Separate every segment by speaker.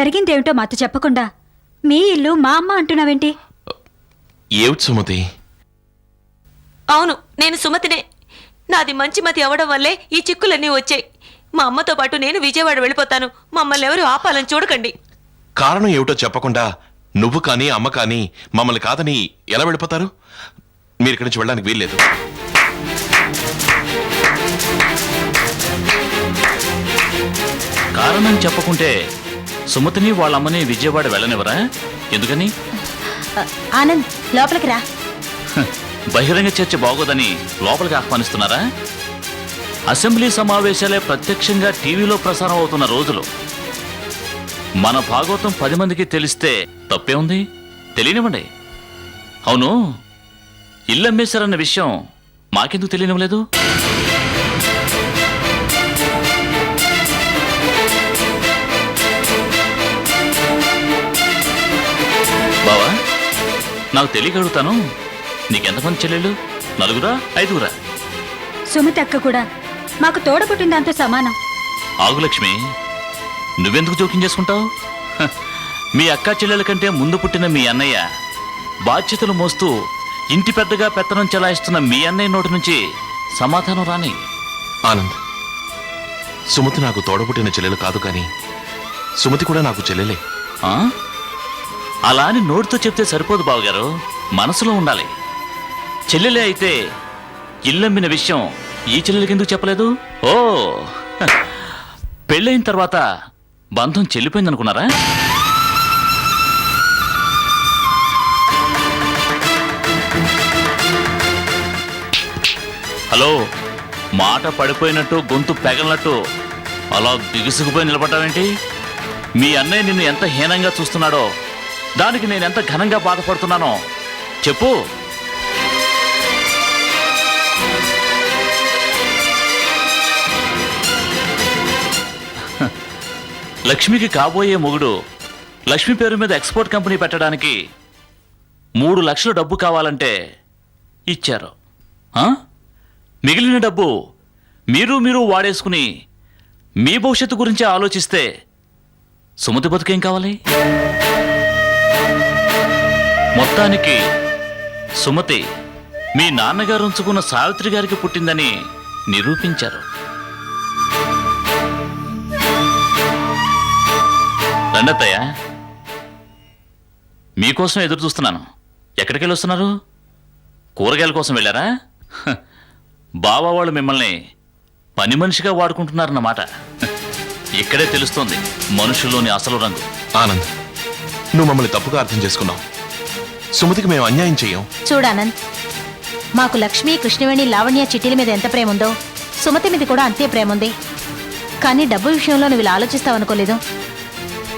Speaker 1: జరిగిందేమిటో మాతో చెప్పకుండా మీ ఇల్లు మా అమ్మ అంటున్నావేంటి?
Speaker 2: ఏమిటి సుమతి?
Speaker 3: అవును నేను సుమతినే. నాది మంచి మతి అవడం వల్లే ఈ చిక్కులన్నీ వచ్చాయి. మా అమ్మతో పాటు నేను విజయవాడ వెళ్ళిపోతాను. మమ్మల్ని ఎవరు ఆపాలని చూడకండి.
Speaker 2: కారణం ఏమిటో చెప్పకుండా నువ్వు కానీ అమ్మ కానీ మమ్మల్ని కాదని ఎలా వెళ్ళిపోతారు? మీరు ఇక్కడి నుంచి వెళ్ళడానికి వీల్లేదు.
Speaker 4: కారణం చెప్పకుంటే సుమతిని వాళ్ళమ్మని విజయవాడ వెళ్ళనివరా ఎందుకని?
Speaker 1: ఆనంద్ లోపలికి రా.
Speaker 4: బహిరంగ చర్చ బాగోదని లోపలికి ఆహ్వానిస్తున్నారా? అసెంబ్లీ సమావేశాలే ప్రత్యక్షంగా టీవీలో ప్రసారం అవుతున్న రోజులు. మన భాగవతం పది మందికి తెలిస్తే తప్పే ఉంది? తెలియనివ్వండి. అవును ఇల్లు అమ్మేశారన్న విషయం మాకెందుకు తెలియనివ్వలేదు? నాకు తెలియక అడుగుతాను నీకెంతమంది చెల్లెళ్ళు? నలుగురా? ఐదుగురా?
Speaker 1: సుమతి అక్క కూడా. మాకు తోడబుట్టిన దాంతో సమానం.
Speaker 4: ఆగు లక్ష్మి. నువ్వెందుకు జోక్యం చేసుకుంటావు? హ, మీ అక్కా చెల్లెల కంటే ముందు పుట్టిన మీ అన్నయ్య బాధ్యతలు మోస్తూ ఇంటి పెద్దగా పెత్తనం చెలాయిస్తున్న మీ అన్నయ్య నోటి నుంచి సమాధానం రాని.
Speaker 2: ఆనంద్ సుమతి నాకు తోడబుట్టిన చెల్లెలు కాదు కానీ సుమతి కూడా నాకు చెల్లెలే.
Speaker 4: ఆ? అలా అని నోటితో చెప్తే సరిపోదు బావగారు. మనసులో ఉండాలి. చెల్లెలే అయితే ఇల్లమ్మిన విషయం ఈ చెల్లెలకి ఎందుకు చెప్పలేదు? ఓ పెళ్ళైన తర్వాత బంధం చెల్లిపోయిందనుకున్నారా? హలో మాట పడిపోయినట్టు గొంతు పెగలనట్టు అలా బిగుసుకుపోయి నిలబడ్డావేంటి? మీ అన్నయ్య నిన్ను ఎంత హీనంగా చూస్తున్నాడో దానికి నేను ఎంత ఘనంగా బాధపడుతున్నానో చెప్పు. లక్ష్మికి కాబోయే మొగుడు లక్ష్మి పేరు మీద ఎక్స్పోర్ట్ కంపెనీ పెట్టడానికి మూడు లక్షల డబ్బు కావాలంటే ఇచ్చారు. మిగిలిన డబ్బు మీరు మీరు వాడేసుకుని మీ భవిష్యత్తు గురించి ఆలోచిస్తే సుమతి బతుకేం కావాలి? మొత్తానికి సుమతి మీ నాన్నగారు ఉంచుకున్న సావిత్రి గారికి పుట్టిందని నిరూపించారు. రండత్తయ్య మీకోసం ఎదురు చూస్తున్నాను. ఎక్కడికి వెళ్ళి వస్తున్నారు కూరగాయల కోసం వెళ్ళారా? బావ వాళ్ళు మిమ్మల్ని పని మనిషిగా వాడుకుంటున్నారన్నమాట. ఇక్కడే తెలుస్తోంది మనుషుల్లోని అసలు రంగు.
Speaker 2: ఆనంద్ నువ్వు మమ్మల్ని తప్పుగా అర్థం చేసుకున్నావు. సుమతికి మేము అన్యాయం చెయ్యం
Speaker 5: చూడానంద్ మాకు లక్ష్మి కృష్ణవేణి లావణ్య చిట్టీల మీద ఎంత ప్రేమ ఉందో సుమతి మీద కూడా అంతే ప్రేమ ఉంది కానీ డబ్బు విషయంలో నువ్వు ఇలా ఆలోచిస్తావనుకోలేదు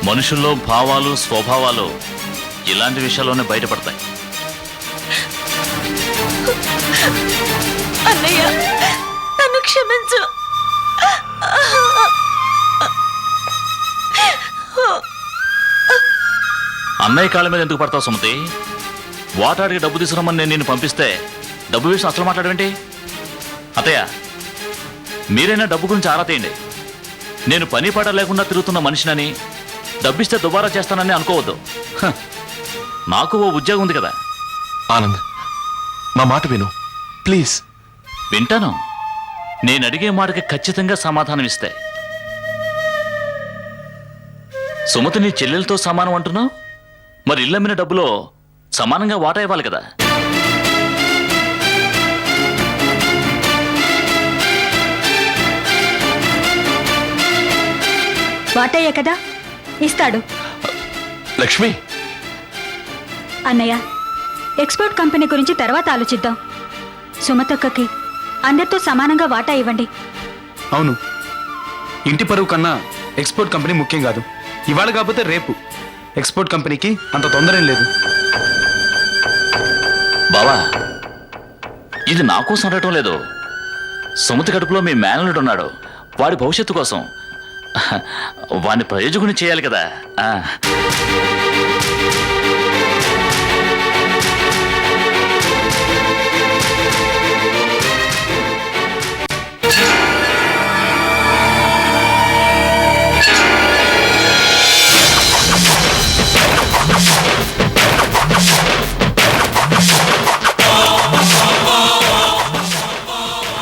Speaker 4: మనుషుల్లో భావాలు స్వభావాలు ఇలాంటి విషయాల్లోనే బయటపడతాయి.
Speaker 3: అన్నయ్య నన్ను క్షమించు.
Speaker 4: అన్నయ్య కాళ్ళ మీద ఎందుకు పడతావు సుమతి? వాటాడికి డబ్బు తీసుకురమ్మని నేను నిన్ను పంపిస్తే డబ్బు విషయం అసలు మాట్లాడవేంటి? అత్తయ్య మీరైనా డబ్బు గురించి ఆరా తీయండి. నేను పని పాట లేకుండా తిరుగుతున్న మనిషినని డబ్బిస్తే దుబారా చేస్తానని అనుకోవద్దు. నాకు ఓ ఉద్యోగం ఉంది కదా.
Speaker 2: ఆనంద్ మా మాట విను. ప్లీజ్.
Speaker 4: వింటాను. నేను అడిగే మాటకి ఖచ్చితంగా సమాధానం ఇస్తే. సుమతి నీ చెల్లెలతో సమానం అంటున్నావు? మరి ఇల్లమ్మిన డబ్బులో సమానంగా వాటా ఇవ్వాలి కదా.
Speaker 1: వాటయ్యే కదా? ఇస్తాడు.
Speaker 2: లక్ష్మి.
Speaker 1: అన్నయ్య ఎక్స్పోర్ట్ కంపెనీ గురించి తర్వాత ఆలోచిద్దాం. సుమతక్కకి అందరితో సమానంగా వాటా ఇవ్వండి.
Speaker 6: అవును. ఇంటి పరువు కన్నా ఎక్స్పోర్ట్ కంపెనీ ముఖ్యం కాదు. ఇవాళ కాకపోతే రేపు. ఎక్స్పోర్ట్ కంపెనీకి అంత తొందర ఏం లేదు.
Speaker 4: బావా ఇది నా కోసం అడగటం లేదు. సుమతి కడుపులో మీ మేనల్లుడు ఉన్నాడు. వాడి భవిష్యత్తు కోసం. వాడిని ప్రయోజకుని చేయాలి కదా.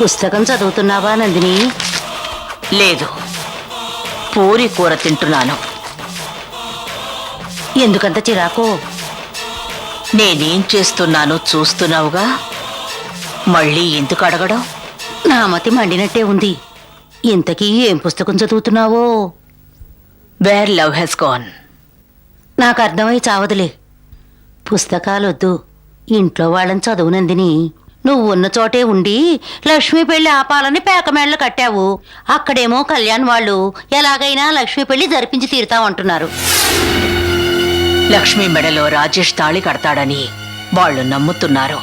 Speaker 5: పుస్తకం చదువుతున్నావా నందిని?
Speaker 3: లేదు. పూరి కూర తింటున్నాను.
Speaker 5: ఎందుకంత చిరాకు?
Speaker 3: నేనేం చేస్తున్నానో చూస్తున్నావుగా? మళ్ళీ ఎందుకు అడగడం?
Speaker 5: నా మతి మండినట్టే ఉంది. ఇంతకీ ఏం పుస్తకం చదువుతున్నావో?
Speaker 3: వేర్ లవ్ హెస్ గాన్
Speaker 5: నాకు అర్థమై చావదులే. పుస్తకాలొద్దు. ఇంట్లో వాళ్ళని చదువు నందిని. నువ్వు ఉన్న చోటే ఉండి లక్ష్మీ పెళ్ళి ఆపాలని పేకమేళ్ళు కట్టావు. అక్కడేమో కళ్యాణ్ వాళ్ళు ఎలాగైనా లక్ష్మీ పెళ్ళి జరిపించి తీరుతామంటున్నారు
Speaker 3: లక్ష్మి మెడలో రాజేష్ తాళి కడతాడని వాళ్ళు నమ్ముతున్నారు.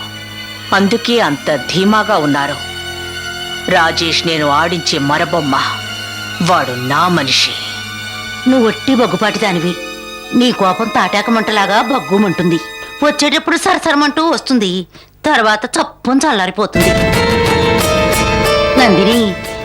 Speaker 3: అందుకే అంత ధీమాగా ఉన్నారు. రాజేష్ నేను ఆడించే మరబొమ్మ. వాడు నా మనిషి.
Speaker 5: నువ్వు ఒట్టి బొగ్గుపాటి దానివి నీ కోపం తాటాక మంటలాగా బగ్గుమంటుంది. వచ్చేటప్పుడు సరసరమంటూ వస్తుంది. తర్వాత చప్పుని చల్లారిపోతుంది. నందిని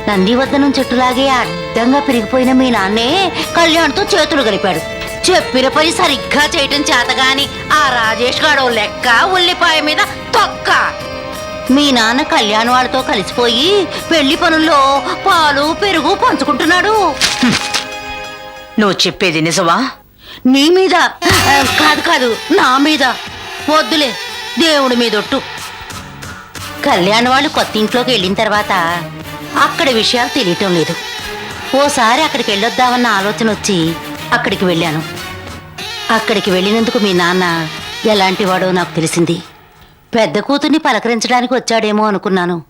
Speaker 5: నంది వద్ద నుంచి చెట్టులాగే అడ్డంగా పెరిగిపోయిన మీ నాన్నే కళ్యాణ్తో చేతులు కలిపాడు. చెప్పిన పని సరిగ్గా చేయటం చేతగాని ఆ రాజేష్ గాడు లెక్క ఉల్లిపాయ మీద తొక్క. మీ నాన్న కళ్యాణ్ వాళ్ళతో కలిసిపోయి పెళ్ళి పనుల్లో పాలు పెరుగు పంచుకుంటున్నాడు.
Speaker 3: నువ్వు చెప్పేది నిజమా?
Speaker 5: నీ మీద కాదు కాదు నా మీద. వద్దులే దేవుడి మీదొట్టు. కళ్యాణ్ వాళ్ళు కొత్త ఇంట్లోకి వెళ్ళిన తర్వాత అక్కడ విషయాలు తెలియటం లేదు. ఓసారి అక్కడికి వెళ్ళొద్దామన్న ఆలోచన వచ్చి అక్కడికి వెళ్ళాను. అక్కడికి వెళ్ళినందుకు మీ నాన్న ఎలాంటి వాడో నాకు తెలిసింది. పెద్ద కూతుర్ని పలకరించడానికి వచ్చాడేమో అనుకున్నాను.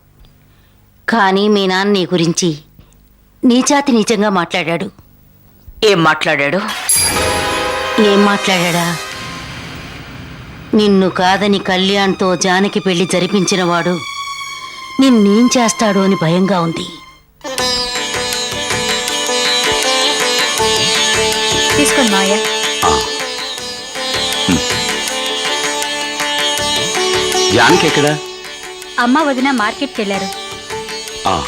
Speaker 5: కానీ మీ నాన్న నీ గురించి నీచాతి నీచంగా మాట్లాడాడు.
Speaker 3: ఏం మాట్లాడాడు?
Speaker 5: ఏం మాట్లాడా నిన్ను కాదని కళ్యాణ్తో జానకి పెళ్ళి జరిపించినవాడు నిన్నేం చేస్తాడో అని భయంగా ఉంది.
Speaker 1: తీసుకోండి మావయ్య.
Speaker 7: జానకి ఎక్కడ?
Speaker 1: అమ్మ వదిన మార్కెట్కి వెళ్ళారు.
Speaker 7: ఆ.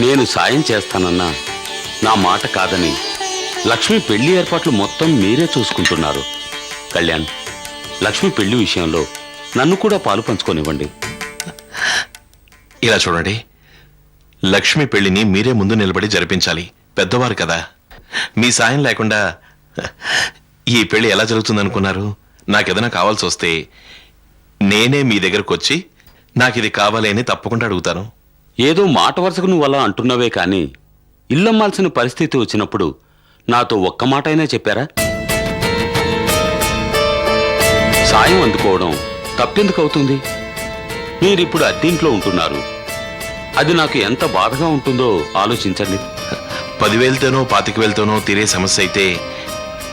Speaker 7: నేను సాయం చేస్తానన్నా. నా మాట కాదని. లక్ష్మి పెళ్ళి ఏర్పాట్లు మొత్తం మీరే చూసుకుంటున్నారు. కళ్యాణ్ లక్ష్మి పెళ్ళి విషయంలో నన్ను కూడా పాలు పంచుకోనివ్వండి.
Speaker 2: ఇలా చూడండి. లక్ష్మి పెళ్ళిని మీరే ముందు నిలబడి జరిపించాలి. పెద్దవారు కదా. మీ సాయం లేకుండా ఈ పెళ్ళి ఎలా జరుగుతుందనుకున్నారు? నాకేదైనా కావాల్సి వస్తే నేనే మీ దగ్గరకు వచ్చి నాకు ఇది కావాలి అని తప్పకుండా అడుగుతాను.
Speaker 7: ఏదో మాట వరుసకు నువ్వు అలా అంటున్నావే కానీ ఇల్లమ్మాల్సిన పరిస్థితి వచ్చినప్పుడు నాతో ఒక్క మాట అయినా చెప్పారా? సాయం అందుకోవడం తప్పెందుకు అవుతుంది? మీరిప్పుడు అద్దీంట్లో ఉంటున్నారు. అది నాకు ఎంత బాధగా ఉంటుందో ఆలోచించండి.
Speaker 2: పదివేలతోనో పాతికి వేలతోనో తీరే సమస్య అయితే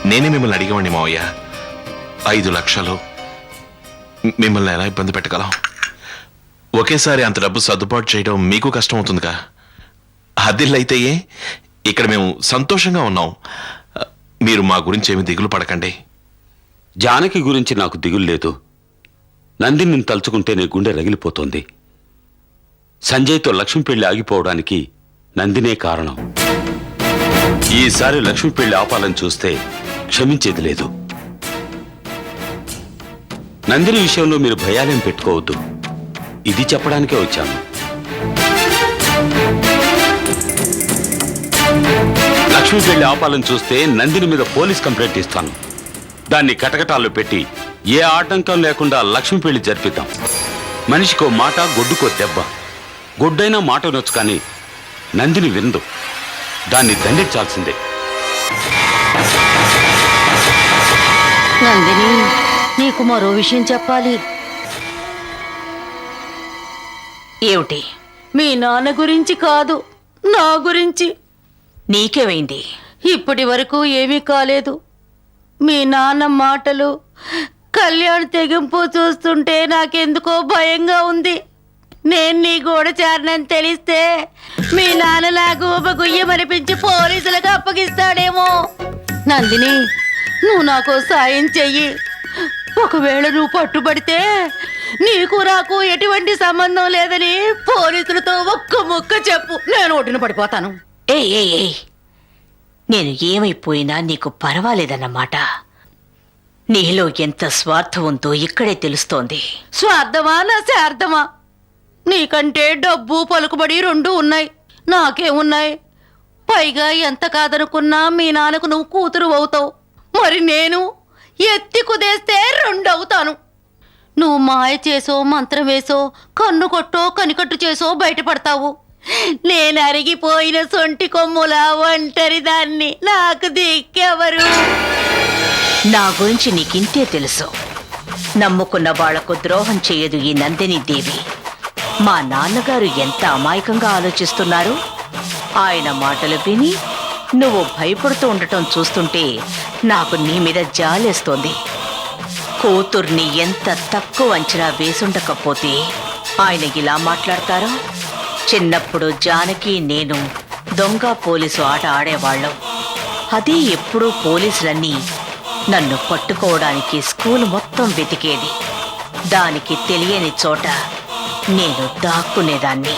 Speaker 2: నేనే మిమ్మల్ని అడిగవండి మావయ్య. ఐదు లక్షలు. మిమ్మల్ని ఎలా ఇబ్బంది పెట్టగలం? ఒకేసారి అంత డబ్బు సర్దుబాటు చేయడం మీకు కష్టం అవుతుందిగా అదిల్లైతే ఏ ఇక్కడ మేము సంతోషంగా ఉన్నాం. మీరు మా గురించి ఏమి దిగులు పడకండి.
Speaker 7: జానకి గురించి నాకు దిగులు లేదు. నందిని తలుచుకుంటే నీ గుండె రగిలిపోతోంది. సంజయ్తో లక్ష్మి పెళ్ళి ఆగిపోవడానికి నందినే కారణం. ఈసారి లక్ష్మి పెళ్ళి ఆపాలని చూస్తే క్షమించేది లేదు. నందిని విషయంలో మీరు భయాలేం పెట్టుకోవద్దు. ఇది చెప్పడానికే వచ్చాను. లక్ష్మి పెళ్ళి ఆపాలని చూస్తే నందిని మీద పోలీస్ కంప్లైంట్ ఇస్తాను. దాన్ని కటకటాల్లో పెట్టి ఏ ఆటంకం లేకుండా లక్ష్మి పెళ్ళి జరిపిద్దాం. మనిషికో మాట గొడ్డుకో దెబ్బ. గొడ్డైనా మాట వినొచ్చు కానీ నందిని విందు దాన్ని దండించాల్సిందే.
Speaker 5: నందిని నీకు మరో విషయం చెప్పాలి.
Speaker 3: ఏమిటి?
Speaker 5: మీ నాన్న గురించి కాదు నా గురించి.
Speaker 3: నీకేమైంది?
Speaker 5: ఇప్పటి వరకు ఏమీ కాలేదు. మీ నాన్న మాటలు కళ్యాణ్ తెగింపు చూస్తుంటే నాకెందుకో భయంగా ఉంది. నేను నీ గోడ చారినని తెలిస్తే మీ నాన్న నాకు ఒక గుయ్యమనిపించి పోలీసులకు అప్పగిస్తాడేమో. నందిని నువ్వు నాకు సాయం చెయ్యి. ఒకవేళ నువ్వు పట్టుబడితే నీకు నాకు ఎటువంటి సంబంధం లేదని పోలీసులతో ఒక్క ముక్క చెప్పు. నేను ఒడ్డున పడిపోతాను.
Speaker 3: ఏయ్ ఏయ్ ఏయ్ నేను ఏమైపోయినా నీకు పర్వాలేదన్నమాట. నీలో ఎంత స్వార్థం ఉందో ఇక్కడే తెలుస్తోంది.
Speaker 5: స్వార్థమా నా శార్థమా? నీకంటే డబ్బు పలుకుబడి రెండు ఉన్నాయి. నాకేమున్నాయి? పైగా ఎంత కాదనుకున్నా మీ నాన్నకు నువ్వు కూతురు అవుతావు. మరి నేను ఎత్తి కుదేస్తే రెండవుతాను. నువ్వు మాయ చేసో మంత్రం వేసో కన్ను కొట్టో కనికట్టు చేసో బయటపడతావు. నేను అరిగిపోయిన సొంటి కొమ్ముల ఒంటరి దాన్ని నాకు దిక్కెవరు?
Speaker 3: నా గురించి నీకింతే తెలుసు. నమ్ముకున్న వాళ్ళకు ద్రోహం చేయదు ఈ నందిని దేవి. మా నాన్నగారు ఎంత అమాయకంగా ఆలోచిస్తున్నారు? ఆయన మాటలు విని నువ్వు భయపడుతూ ఉండటం చూస్తుంటే నాకు నీ మీద జాలేస్తోంది. కూతుర్ని ఎంత తక్కువ అంచనా వేసుండకపోతే ఆయన ఇలా మాట్లాడతారా? చిన్నప్పుడు జానకి నేను దొంగ పోలీసు ఆట ఆడేవాళ్ళం. అదే ఎప్పుడూ పోలీసులన్నీ నన్ను పట్టుకోవడానికి స్కూల్ మొత్తం వెతికేది. దానికి తెలియని చోట నేను దాక్కునేదాన్ని.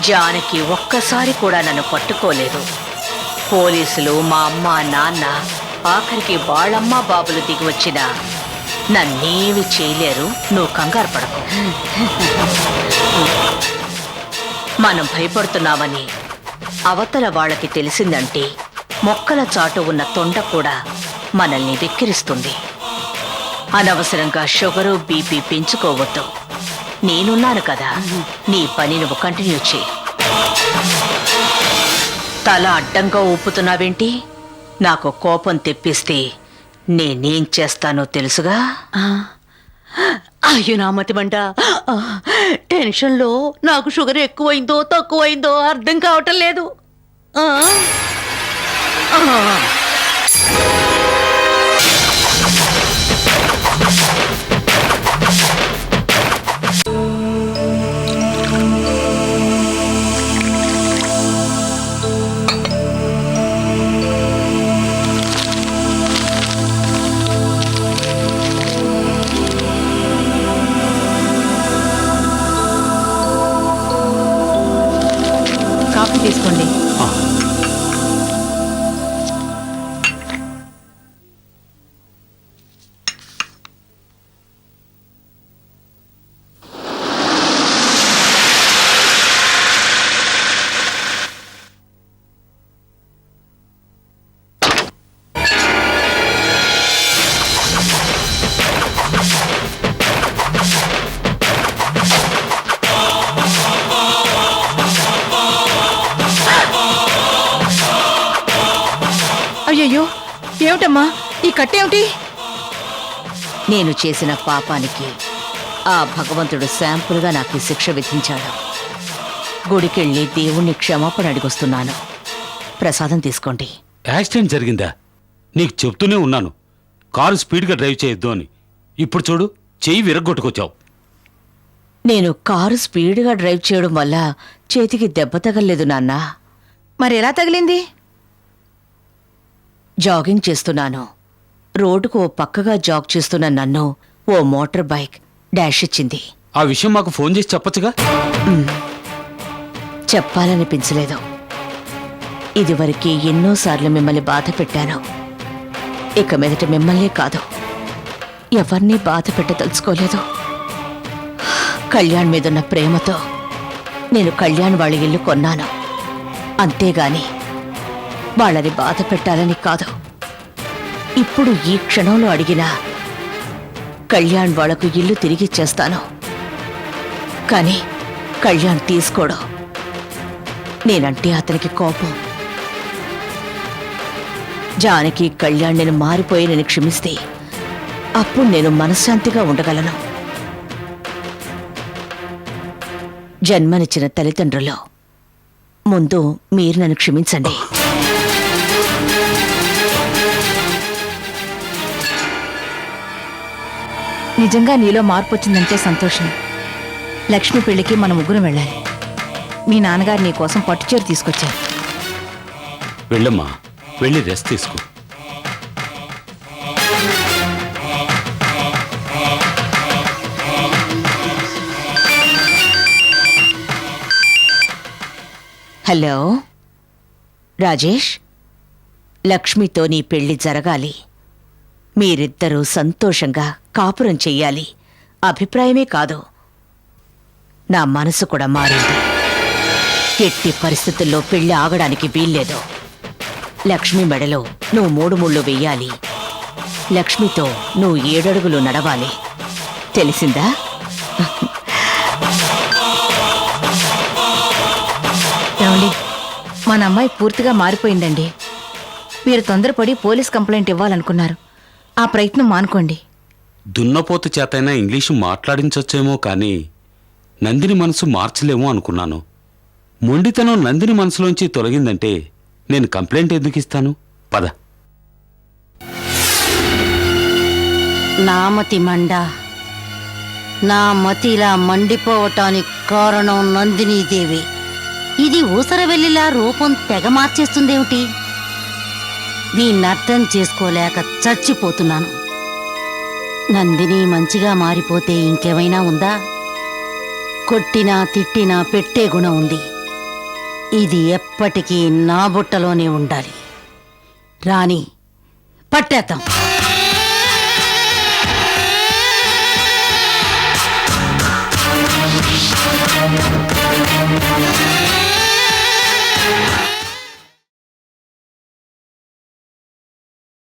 Speaker 3: జానకి ఒక్కసారి కూడా నన్ను పట్టుకోలేదు. పోలీసులు మా అమ్మ నాన్న ఆఖరికి వాళ్ళమ్మ బాబులు దిగి వచ్చినా నన్నేవి చేయలేరు నువ్వు కంగారు పడకు. మనం భయపడుతున్నామని అవతల వాళ్ళకి తెలిసిందంటే మొక్కల చాటు ఉన్న తొండ కూడా మనల్ని వెక్కిరిస్తుంది. అనవసరంగా షుగరు బీపీ పెంచుకోవద్దు. నేనున్నాను కదా నీ పని నువ్వు కంటిన్యూ చేయి. తల అడ్డంగా ఊపుతున్నావేంటి? నాకు కోపం తెప్పిస్తే నేనేం చేస్తానో తెలుసుగా?
Speaker 5: అయ్యో నా మతిమంట టెన్షన్లో నాకు షుగర్ ఎక్కువైందో తక్కువైందో అర్థం కావటం లేదు.
Speaker 8: ఏమిటమ్మా ఈ కట్టేమిటి?
Speaker 3: నేను చేసిన పాపానికి ఆ భగవంతుడు శాంపుల్గా నాకు శిక్ష విధించాడు. గుడికెళ్ళి దేవుణ్ణి క్షమాపణ అడిగొస్తున్నాను. ప్రసాదం తీసుకోండి.
Speaker 7: యాక్సిడెంట్ జరిగిందా? నీకు చెప్తూనే ఉన్నాను. కారు స్పీడ్గా డ్రైవ్ చేయొద్దు అని. ఇప్పుడు చూడు చెయ్యి విరగ్గొట్టుకొచ్చావు.
Speaker 3: నేను కారు స్పీడ్గా డ్రైవ్ చేయడం వల్ల చేతికి దెబ్బ తగలలేదు నాన్నా.
Speaker 8: మరి ఎలా తగిలింది?
Speaker 3: జాగింగ్ చేస్తున్నాను. రోడ్డుకు ఓ పక్కగా జాగ్ చేస్తున్న నన్ను ఓ మోటార్ బైక్ డాష్ ఇచ్చింది.
Speaker 7: ఆ విషయం మాకు ఫోన్ చేసి చెప్పొచ్చుగా?
Speaker 3: చెప్పాలనిపించలేదు. ఇదివరకు ఎన్నోసార్లు మిమ్మల్ని బాధ పెట్టాను. ఇక మీదట మిమ్మల్నే కాదు. ఎవరినీ బాధ పెట్టదలుచుకోలేదు. కళ్యాణ్ మీదున్న ప్రేమతో నేను కళ్యాణ్ వాళ్ళ ఇల్లు కొన్నాను. అంతేగాని వాళ్ళని బాధ పెట్టాలని కాదు. ఇప్పుడు ఈ క్షణంలో అడిగినా కళ్యాణ్ వాళ్ళకు ఇల్లు తిరిగిచ్చేస్తాను కానీ కళ్యాణ్ తీసుకోడు. నేనంటే అతనికి కోపం. జానకి కళ్యాణ్ నేను మారిపోయి నేను క్షమిస్తే అప్పుడు నేను మనశ్శాంతిగా ఉండగలను. జన్మనిచ్చిన తల్లిదండ్రులు ముందు మీరు నన్ను క్షమించండి.
Speaker 8: నిజంగా నీలో మార్పు వచ్చిందంటే సంతోషం. లక్ష్మి పెళ్ళికి మన ముగ్గురం వెళ్ళాలి. మీ నాన్నగారు నీ కోసం పట్టుచీర తీసుకొచ్చారు.
Speaker 7: వెళ్ళమ్మా. వెళ్ళి రెస్ట్ తీసుకో.
Speaker 3: హలో రాజేష్? లక్ష్మితో నీ పెళ్ళి జరగాలి. మీరిద్దరూ సంతోషంగా కాపురం చెయ్యాలి. అభిప్రాయమే కాదు. నా మనసు కూడా మారింది. ఎట్టి పరిస్థితుల్లో పెళ్ళి ఆగడానికి వీల్లేదు. లక్ష్మి మెడలో నువ్వు మూడు ముళ్ళు వెయ్యాలి. లక్ష్మితో నువ్వు ఏడడుగులు నడవాలి. తెలిసిందా?
Speaker 8: ఏమండి మన అమ్మాయి పూర్తిగా మారిపోయిందండి. మీరు తొందరపడి పోలీస్ కంప్లైంట్ ఇవ్వాలనుకున్నారు. ఆ ప్రయత్నం మానుకోండి.
Speaker 7: దున్నపోతు చేతైనా ఇంగ్లీషు మాట్లాడించొచ్చేమో కానీ నందిని మనసు మార్చలేమో అనుకున్నాను. మొండితనం నందిని మనసులోంచి తొలగిందంటే నేను కంప్లైంట్ ఎందుకు ఇస్తాను? పద.
Speaker 5: నామతి మండ. నా మతిలా మండిపోవటానికి కారణం నందినీదేవి. ఇది ఊసరవెల్లిలా రూపం తెగ మార్చేస్తుందేమిటి? దీన్ని అర్థం చేసుకోలేక చచ్చిపోతున్నాను. నందిని మంచిగా మారిపోతే ఇంకేమైనా ఉందా? కొట్టినా తిట్టినా పెట్టే గుణం ఉంది. ఇది ఎప్పటికీ నా బుట్టలోనే ఉండాలి. రాణి పట్టేద్దాం.